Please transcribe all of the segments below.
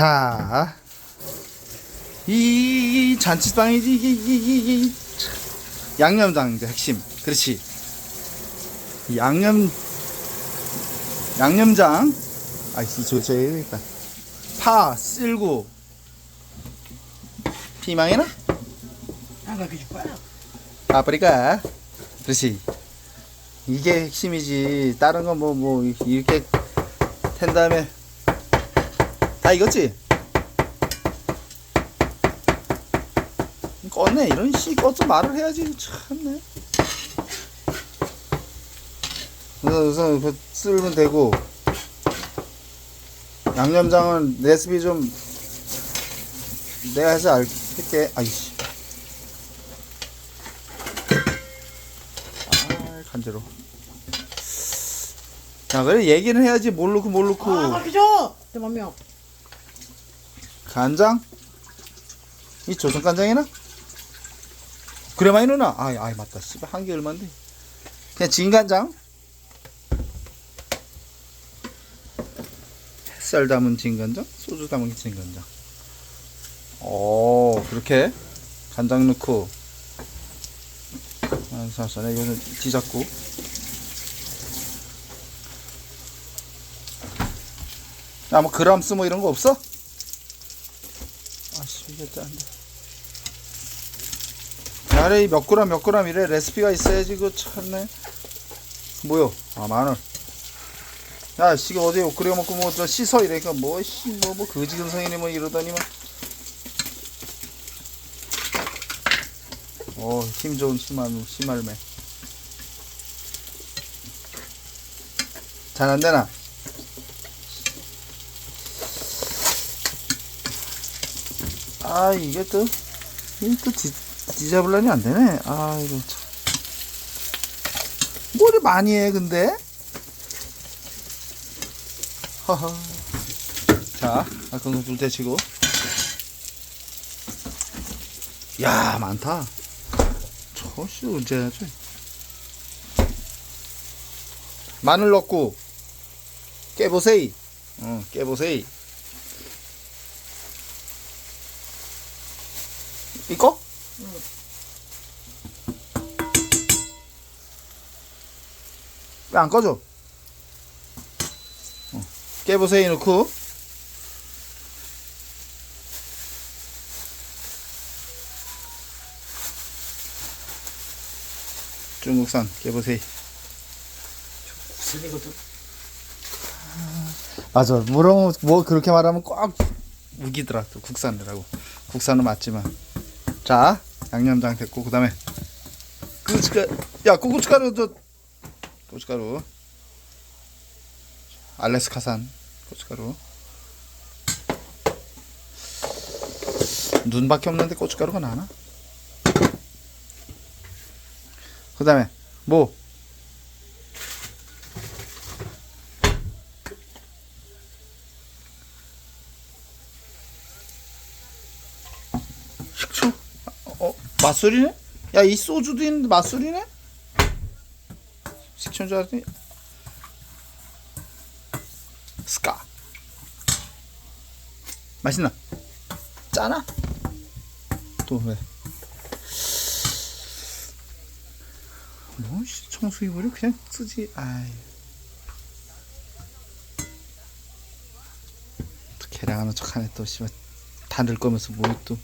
자, 이 잔치빵이지 양념장 이제 핵심. 그렇지. 이 양념 양념장. 아이씨 저저 여기다. 파 쓸고 피망이나 거야. 파프리카. 그렇지. 이게 핵심이지. 다른 건 뭐 뭐 이렇게 텐 다음에 다 익었지? 껐네. 이런 씨 꺼서 말을 해야지. 참네. 우선 그 쓸면 되고 양념장은 레시피 좀 내가 해서 알게 아이씨 아 간지러 야 그래 얘기는 해야지 뭘 넣고 뭘 넣고 아, 가르쳐 줘. 내 맘이야. 간장? 이 조선 간장이나? 그래 많이 넣나? 아이 아이 맞다 씨발 한 개 얼만데 그냥 진 간장 햇살 담은 진 간장 소주 담은 진 간장 오 그렇게 간장 넣고 아 잠시만 이거는 뒤잡고 야뭐 그람스 뭐 이런 거 없어? 짠데 야래 몇 그램 몇 그램 이래? 레시피가 있어야지 그 참네. 뭐요? 아 마늘. 야 씨, 이거 어디 끓여 먹고 뭐 저 씻어 이러니까 뭐씨뭐뭐 거지 근성이니 뭐 이러더니만. 어 힘 좋은 심할 심할매. 잘 안 되나 아 이게 또 이게 또 디, 디자블란이 안 되네. 아 이거 참. 뭐를 많이 해 근데? 허허. 자 아까 불 대치고. 야 많다. 저씨 언제 해야지? 마늘 넣고 깨보세이. 어 깨보세이 이거? 왜안 꺼져? 어. 깨보세요 넣고 중국산 깨보세요 슬리거든. 맞아 뭐라고 뭐 그렇게 말하면 꼭 우기더라 또 국산이라고 국산은 맞지만 자 양념장 됐고 그 다음에 고춧가루 야그 고춧가루 저 고춧가루. 알래스카산 고춧가루. 눈밖에 없는데 고춧가루가 나나? 그 다음에 뭐 맛술이네? 야, 이 소주도 있는데 맛술이네? 식초인 줄 알았더니 스카 맛있나? 짜나? 또 왜? 뭐, 씨, 청수기물이 그냥 쓰지, 아이. 또 계량하는 척 하네, 또, 씨발. 다 넣을 거면서 뭐 또.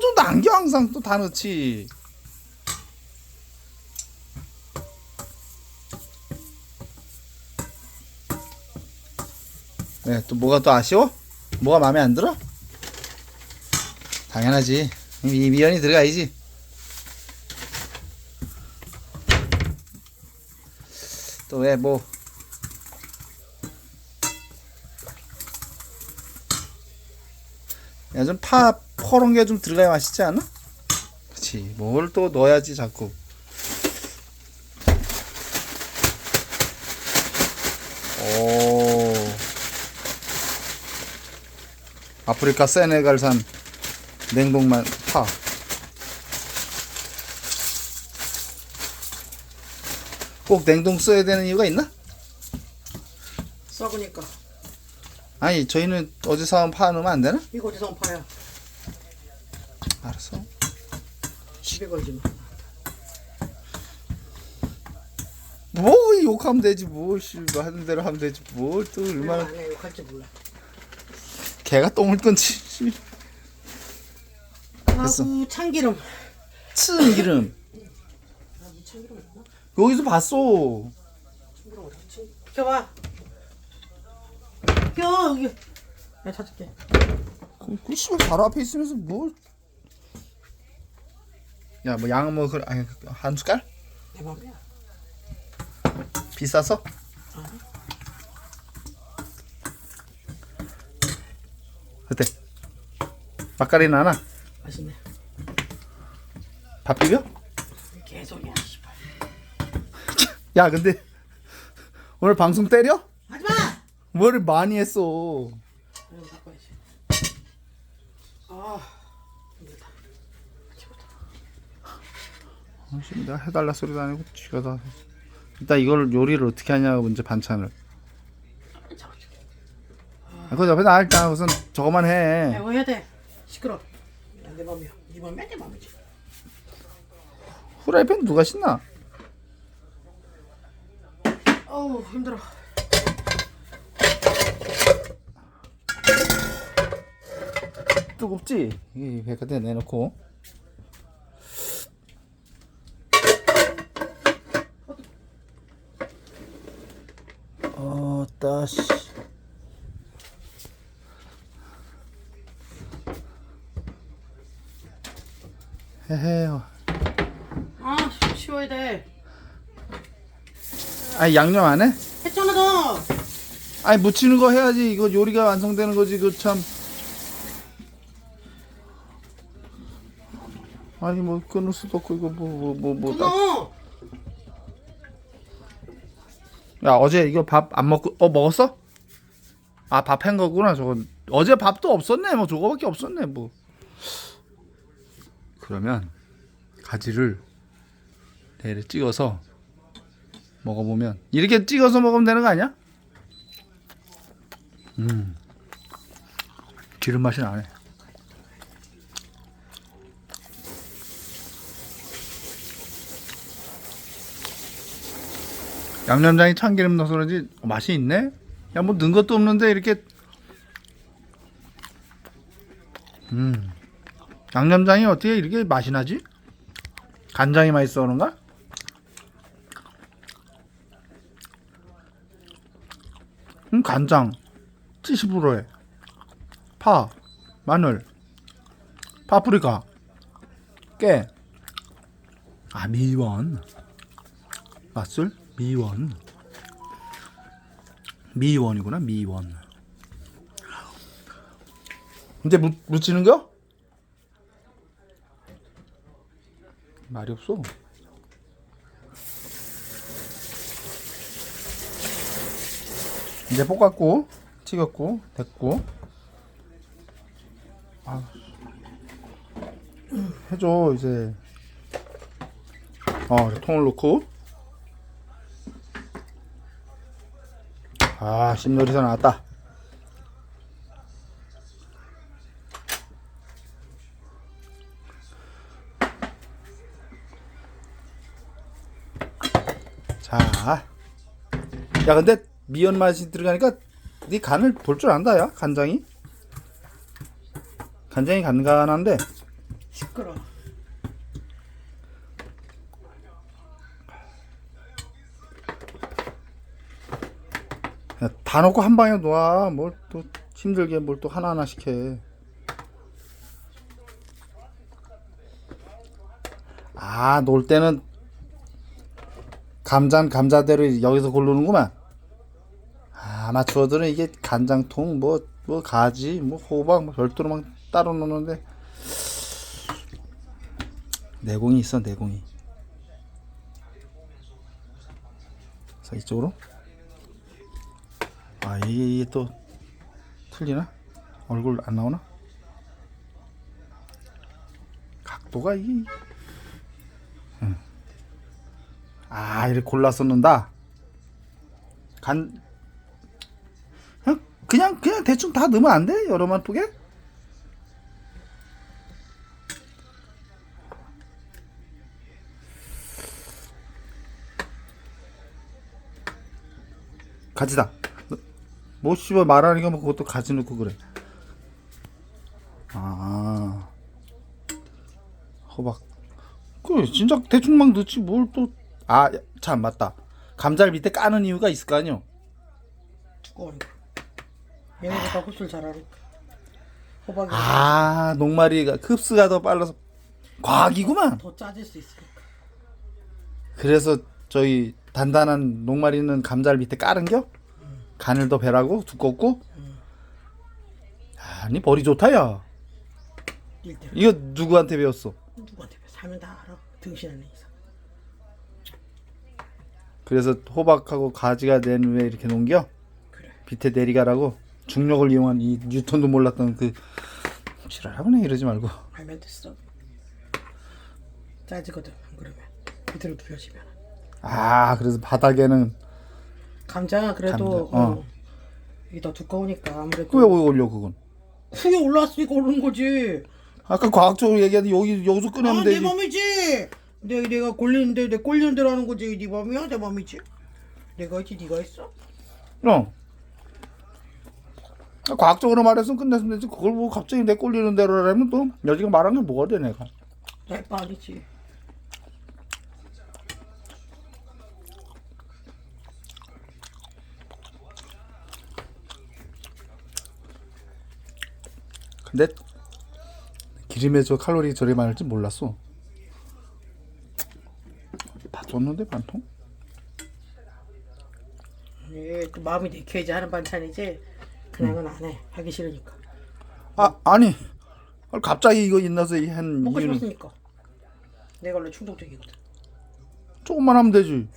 좀 남겨, 항상 또 다 넣지. 왜, 또 뭐가 또 아쉬워? 뭐가 마음에 안 들어? 당연하지. 미, 미연이 들어가야지. 또 왜, 뭐. 야, 좀 파, 퍼런 게 좀 들어가야 맛있지 않아? 그치. 뭘또 넣어야지, 자꾸. 오. 아프리카 세네갈산 냉동만 파. 꼭 냉동 써야 되는 이유가 있나? 썩으니까. 아니 저희는 어제 사온 파 넣으면 안 되나? 이거 어디서 파야? 알았어. 집에 걸지 마. 뭐 욕하면 되지 뭐씨 하는 대로 하면 되지 뭘 또 얼마나 안 해, 이거 갈지 몰라. 개가 똥을 건지 씨. 됐어. 아구 참기름. 참기름 아, 이 참기름? 여기서 봤어 참기름 어디 있지? 비켜봐. 비켜 여기. 내가 찾을게. 그 씨발 바로 앞에 있으면서 뭘 야, 뭐 양은 뭐 그래 아니 한 숟갈? 내 맘이야. 비싸서? 어때? 맛깔이 나나? 맛있네. 밥 비벼? 개소리야. 씨발. 야 근데 오늘 방송 때려? 뭐를 많이 했어 이거 바꿔야지. 아 힘들다. 내가 해달라 소리도 아니고 쥐가 다 일단 이걸 요리를 어떻게 하냐가 문제 반찬을. 아, 그 옆에 나 일단 우선 저거만 해 이거 해야 돼. 시끄러. 내 맘이야. 네 맘이야 내 맘이지. 후라이팬 누가 신나? 어우 힘들어. 뜨겁지? 이 백화대 내놓고 어 따시 헤헤요 아 쉬워야 돼. 아니 양념 안 해? 했잖아 너. 아니 묻히는 거 해야지 이거 요리가 완성되는 거지 그참 아니 뭐 끊을 수도 없고 이거 뭐 뭐 뭐뭐 끊어. 야 어제 이거 밥 안 먹고 어 먹었어? 아 밥 한 거구나 저거 어제 밥도 없었네 뭐 저거밖에 없었네 뭐 그러면 가지를 내일 찍어서 먹어보면 이렇게 찍어서 먹으면 되는 거 아니야? 음 기름 맛이 나네 양념장에 참기름 넣어서 그런지 맛이 있네? 야, 뭐 넣은 것도 없는데 이렇게. 음. 양념장이 어떻게 이렇게 맛이 나지? 간장이 맛있어 그런가? 음, 간장. 70%에. 파, 마늘, 파프리카, 깨, 아 미원, 맛술 미원. 미원이구나 미원. 이제 무, 묻히는 거? 말이 없어. 이제 볶았고 튀겼고 됐고. 아 해줘 이제. 어 통을 넣고 아, 씹놀이서 나왔다. 자, 야, 근데 미연 맛이 들어가니까 네 간을 볼 줄 안다, 야, 간장이. 간장이 간간한데, 시끄러. 다 넣고 한 방에 놓아. 뭘또 힘들게 뭘 또 하나하나씩 해. 아, 놀 때는 감자는 감자대로 여기서 고르는구만. 아, 아마추어들은 이게 간장통, 뭐, 뭐, 가지, 뭐, 호박, 뭐, 별도로 막 따로 놓는데. 내공이 있어, 내공이. 자, 이쪽으로. 아 이게, 또 틀리나? 얼굴 안 나오나? 각도가 응. 아 이렇게 골라서 넣는다 간 그냥 그냥 그냥 대충 다 넣으면 안 돼? 여러만 쁘게? 가지다. 뭐 씨발 말하니까 뭐 그것도 가지 넣고 그래. 아 호박. 그 진짜 대충 막 넣지 뭘 또. 아 참 맞다. 감자를 밑에 까는 이유가 있을 거 아니요. 두꺼우니까. 얘네보다 흡수를 잘하니까. 호박이 아 녹말이가 흡수가 더 빨라서 과학이구만. 더 짜질 수 있으니까. 그래서 저희 단단한 녹말이는 감자를 밑에 까는겨? 간을 더 배라고 두껍고. 아니 벌이 좋다야. 1대 이거 누구한테 배웠어? 누구한테 배 사면 다 알아. 등신하는 이상. 그래서 호박하고 가지가 된 후에 이렇게 놓은겨? 그래. 밑에 내리가라고 중력을 이용한 이 뉴턴도 몰랐던 그 지랄하고네 이러지 말고 알면 됐어. 짜지거든. 안 그러면 밑으로 눌려지면. 아 그래서 바닥에는 감자가 그래도 감자, 어. 어. 이게 더 두꺼우니까 아무래도 왜 올려 그건 후에 올라왔으니까 오르는 거지. 아까 과학적으로 얘기하는데 여기 여기서 꺼내면 아, 내 되지 맘이지. 내 내가 골리는데 내 꼴리는 대로 하는 거지. 네 맘이야, 내 맘이지. 내가 했지, 네가 했어. 어 아, 과학적으로 말해서 끝냈으면 되지 그걸 뭐 갑자기 내 꼴리는 대로 하면 또 여지가 말한 게 뭐가 돼 내가 내빠 아니지. 근데 기름에 저 칼로리 저리 많을 줄 몰랐어 다 줬는데 반통? 예, 그 마음이 내켜야지 하는 반찬이지. 그냥은 안 해. 하기 싫으니까. 아 아니 갑자기 이거 인나서 한 먹고 이유는 싶었으니까. 내가 원래 충동적이거든. 조금만 하면 되지.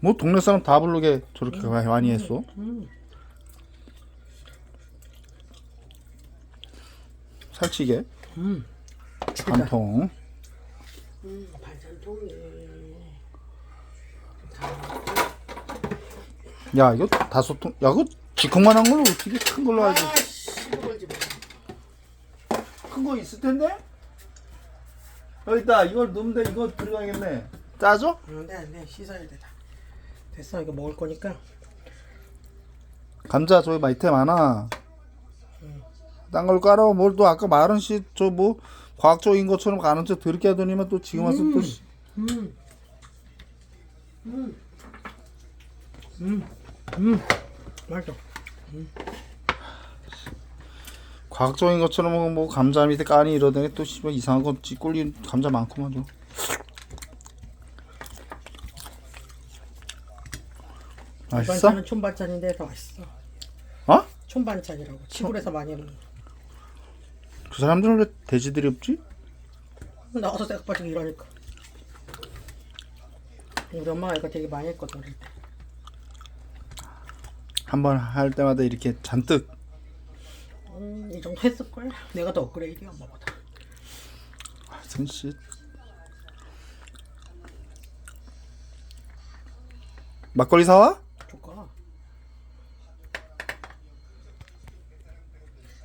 뭐 동네 사람 다 부르게 저렇게 많이 했어? 살찌게 음. 한 통. 음, 반찬통이. 야 이거 다섯 통. 야 이거 지콩만 한 걸로 어떻게 큰 걸로 하지? 아씨, 이걸지 뭐. 큰거 있을 텐데? 여기 있다. 이걸 넣으면 돼. 이거 들어가겠네. 짜죠? 안 돼, 안 돼. 씻어야 돼. 다. 됐어, 이거 먹을 거니까. 감자 저기 밑에 많아. 딴 걸 깔아. 뭘 또 아까 말은 씨저 뭐 과학적인 것처럼 가는 척 더럽게 하더니만 또 지금 와서 또 씨. 음. 음. 음. 음. 맛있어. 과학적인 것처럼 뭐, 뭐 감자 밑에 까니 이러더니 또 씨발 이상한 거 찌꼴린 감자 많구만 좀. 이 맛있어? 반찬은 촌반찬인데 더 맛있어. 어? 촌반찬이라고. 시골에서 많이 먹는 거. 그 사람들은 왜 돼지들이 없지? 나와서 내가 빠지고 이러니까. 우리 엄마가 이거 되게 많이 했거든, 어릴 때. 한 번 할 때마다 이렇게 잔뜩 음, 이 정도 했을걸? 내가 더 업그레이드야, 엄마보다. 하여튼 씨 막걸리 사와? 조까.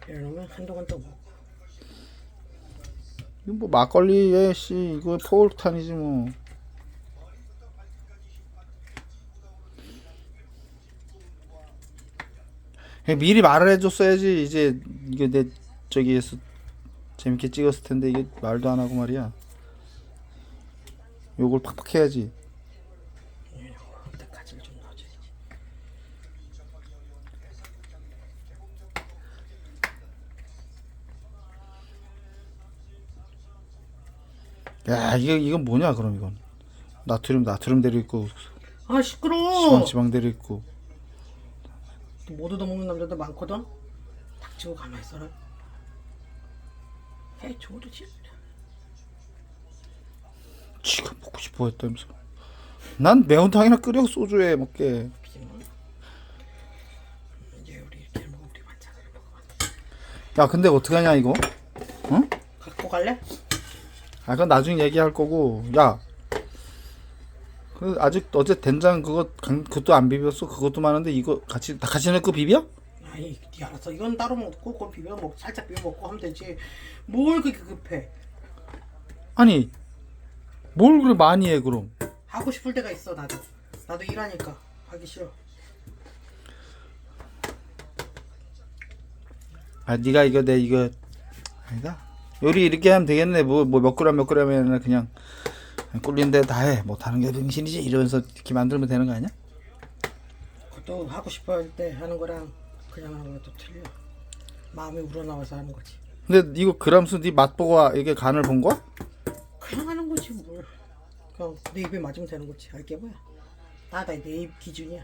이러면 한동안 또 먹어. 뭐 막걸리에 씨 이거 포울탄이지 뭐. 미리 말을 해줬어야지 이제 이게 내 저기에서 재밌게 찍었을 텐데 이게 말도 안 하고 말이야. 요걸 팍팍 해야지. 근데 가지를 좀 넣어줘야지. 야 이거 이건 뭐냐 그럼 이건 나트륨 나트륨 대로 있고 아, 지방 시끄러워! 지방 대로 있고 못 얻어먹는 남자도 많거든? 닥치고 가만히 있어라. 해, 줘도지. 지가 먹고 싶어 했다면서 난 매운탕이나 끓여 소주에 먹게. 이제 우리 이렇게 먹어, 우리 반찬을 먹어봐. 야 근데 어떡하냐 이거 응? 갖고 갈래? 아 그건 나중에 얘기할 거고 야 그 아직 어제 된장 그거 간- 그것도 안 비볐어. 그것도 많은데 이거 같이 다 같이 넣고 비벼? 아니 니 알았어 이건 따로 먹고 그건 비벼 먹 살짝 비벼 먹고 하면 되지 뭘 그렇게 급해 아니 뭘 그래 많이 해 그럼? 하고 싶을 때가 있어 나도 나도 일하니까 하기 싫어 아 네가 이거 내 이거 아니다. 요리 이렇게 하면 되겠네. 뭐 뭐 몇 그램 몇 그램이 아니라 그냥 꿀린 데 다 해. 못하는 게 병신이지 이러면서 이렇게 만들면 되는 거 아니야? 그것도 하고 싶어 할 때 하는 거랑 그냥 하는 거랑 또 틀려 마음이 우러나와서 하는 거지 근데 이거 그람수 네 맛보고 이게 간을 본 거야? 그냥 하는 거지 뭘 그냥 내 입에 맞으면 되는 거지 알게 뭐야 다내 입 기준이야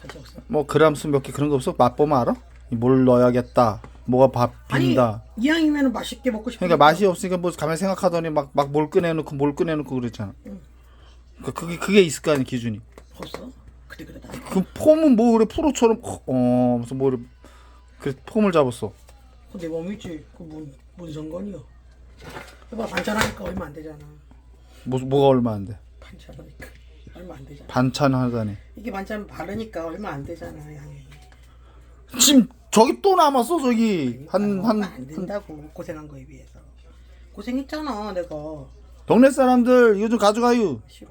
가지 없어 뭐 그람수 몇 개 그런 거 없어? 맛보면 알아? 뭘 넣어야겠다. 뭐가 밥 아니 빈다. 이왕이면 맛있게 먹고 싶으니까 그러니까 맛이 없으니까 뭐 가만 생각하더니 막 막 뭘 꺼내놓고 뭘 꺼내놓고 그랬잖아. 그러니까 그게 그게 있을 거 아니야 기준이. 없어 그때 그때 다그 폼은 뭐 그래 프로처럼 어 무슨 뭐그 폼을 잡았어. 내 몸이지 그뭔 뭔 상관이야 해봐 반찬하니까 얼마 안 되잖아 뭐 뭐가 얼마 안 돼? 반찬하니까 얼마 안 되잖아 반찬 하다니. 이게 반찬 바르니까 얼마 안 되잖아 양이 지금 저기 또 남았어 저기 한 한 안 된다고 고생한 거에 비해서 고생했잖아 내가 동네 사람들 이거 좀 가져가요. 싫어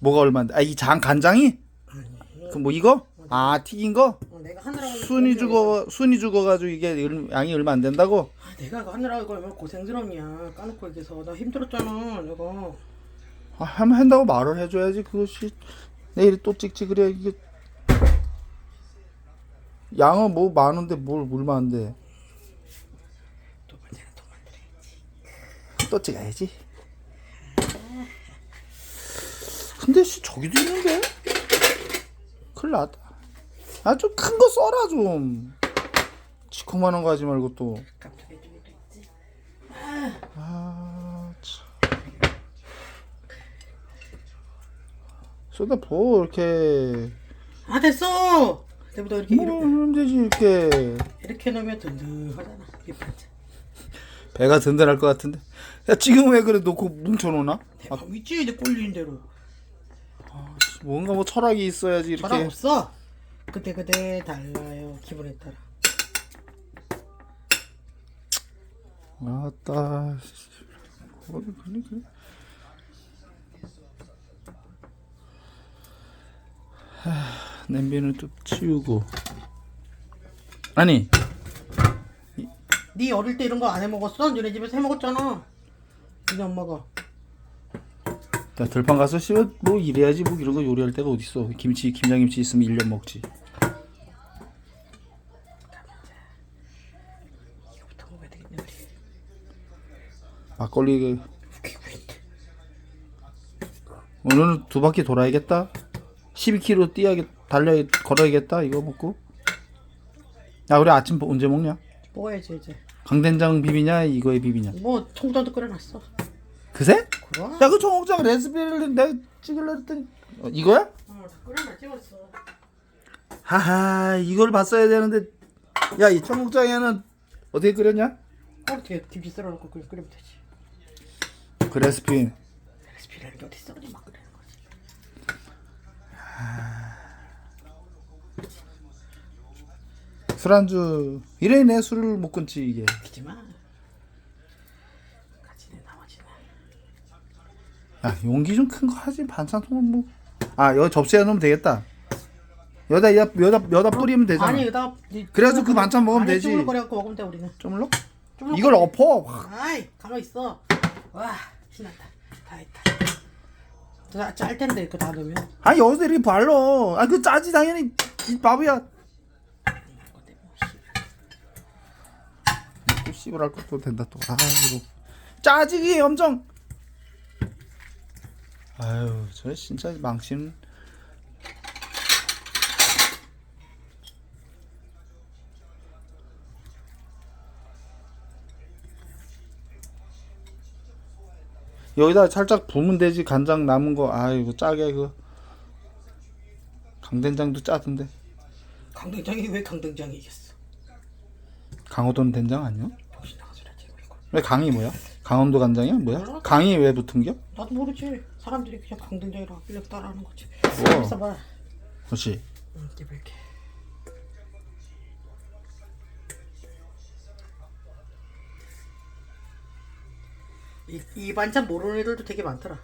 뭐가 얼마인데? 아 이 장 간장이? 아니 그 뭐 이거? 아 튀긴 거? 어, 내가 하느라고 순이 죽어 순이 죽어가지고 이게 얼- 양이 얼마 안 된다고? 아, 내가 이거 하느라고 이거 얼마나 고생스럽냐 까놓고 얘기해서 나 힘들었잖아 내가 아, 하면 한다고 말을 해줘야지 그것이 내일 또 찍지 그래 이게 양은 뭐 많은데 뭘 안돼 또 반찬을 또 만들어 또 찍어야지. 근데 씨 저기도 있는데? 큰일 났다. 아 좀 큰 거 써라 좀. 지콩만한 거 하지 말고 깜짝이야 좀 있지. 또아 참. 쏟아 보 이렇게. 아 됐어 내보다 이렇게 뭐 이렇게, 하면 되지 이렇게 이렇게 넣으면 든든하잖아 밑반찬 배가 든든할 것 같은데. 야 지금 왜 그래 놓고 뭉쳐놓나? 대박 있지 이제 꼴리는 대로 뭔가 뭐 철학이 있어야지 이렇게. 전화 없어 그때 그때 달라요 기분에 따라 아따. 그래 그래 그래. 하, 냄비는 좀 치우고. 아니 네 어릴 때 이런 거 안 해 먹었어? 너네 집에서 해 먹었잖아 니네 엄마가 야 들판 가서 씨뭐 뭐 이래야지 뭐 이런 거 요리할 때가 어딨어. 김치 김장김치 있으면 1년 먹지. 이거부터 먹어야 되겠네 우리 막걸리 그- 오늘은 두 바퀴 돌아야겠다. 12km 뛰어야 달려 걸어야겠다. 이거 먹고. 야 우리 아침 뭐 언제 먹냐? 먹어야지 이제 강된장 비비냐 이거에 비비냐? 뭐 통장도 끓여놨어 그새? 그럼 야그 청국장 레시피를 내가 찍으려 했더니 어, 이거야? 어, 다 끓여놨지 벌써 하하 이걸 봤어야 되는데 야 이 청국장에는 어떻게 끓였냐? 어떻게 김치 썰어놓고 끓여, 끓이면 되지 그 레시피 레시피라는 게 어딨어 그냥 막 끓이는 거지 술안주 이래 내 술을 못 끊지 이게. 그지만 나머지는. 야 용기 좀 큰 거 하지 반찬통은 뭐 아 여기 접시에 넣으면 되겠다. 여기다 여- 여기다 여기다 뿌리면 되잖아. 아니 여기다 니- 그래가지고 그 반찬 먹으면 되지. 쭈물거려갖고 먹으면 돼 우리는. 좀 넣어? 쭈물거려. 이걸 엎어 확. 아이 가만 있어. 와 신난다. 다 했다. 자, 짤 텐데 이거 다 넣으면. 아니 여기서 이렇게 발로 아그 짜지 당연히. 이 바보야 이거 때문에 씨. 또 씹으랄 것도 된다. 또 아이고. 짜지기 엄청 아유 저 진짜 망신. 여기다 살짝 부으면 되지 간장 남은 거. 아이고 짜게 그 강된장도 짜던데. 강된장이 왜 강된장이 이겼어? 강호동 된장 아니야? 왜 강이 뭐야? 강원도 간장이야 뭐야? 몰라. 강이 왜 붙은겨? 나도 모르지. 사람들이 그냥 강된장이라고 빌려 따라하는 거지. 우와. 있어봐. 그렇지. 응, 이렇게. 이, 이 반찬 모르는 애들도 되게 많더라.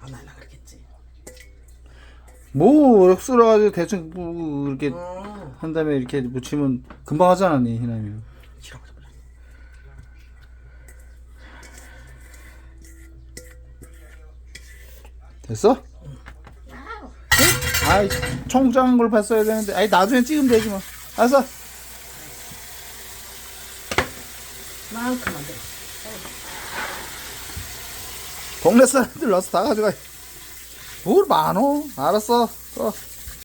안 할라 그랬겠지. 뭐 썰어가지고 대충 뭐 이렇게 어, 한 다음에 이렇게 묻히면 금방 하잖아 니 희남이. 됐어? 응? 아이 청장한 걸 봤어야 되는데 아이 나중에 찍으면 되지 뭐. 알았어. 만큼 안 돼. 동네 사람들 와서 다 가져가. 뭘 많어? 알았어. 또.